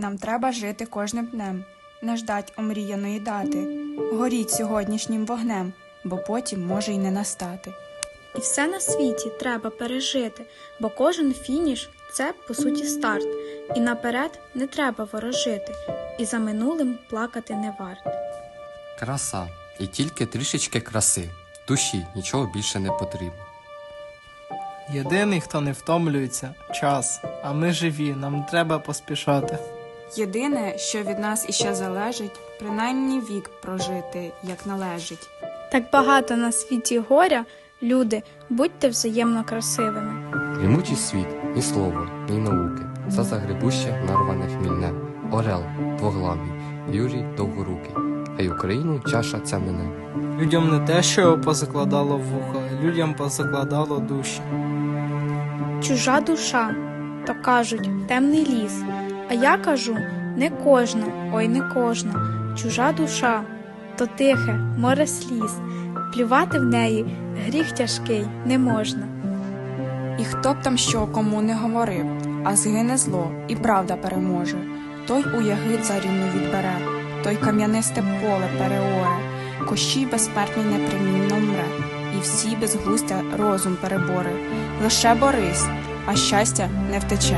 Треба жити кожним днем, не ждать омріяної дати. Горіть сьогоднішнім вогнем, бо потім може й не настати. І все на світі треба пережити, бо кожен фініш це по суті старт. І наперед не треба ворожити, і за минулим плакати не варт. Краса. І тільки трішечки краси. Душі нічого більше не потрібно. Єдиний, хто не втомлюється, час, а ми живі, нам треба поспішати. Єдине, що від нас іще залежить, принаймні вік прожити, як належить. Так багато на світі горя, люди, будьте взаємно красивими. Гримучий світ, ні слова, ні науки. За загребуще нарване хмільне. Орел, двоглавий, Юрій довгорукий. Хай Україну чаша ця мене. Людям не те, що позакладало вуха, людям позакладало душі. Чужа душа, то кажуть, темний ліс. А я кажу, не кожна, ой, не кожна. Чужа душа, то тихе, море сліз. Плювати в неї гріх тяжкий не можна. І хто б там що кому не говорив, а згине зло, і правда переможе. Той у ягид зарівну відбере, той кам'янисте поле переоре, кощій безсмертний непримінно мре, і всі безглустя розум перебори. Лише борись, а щастя не втече.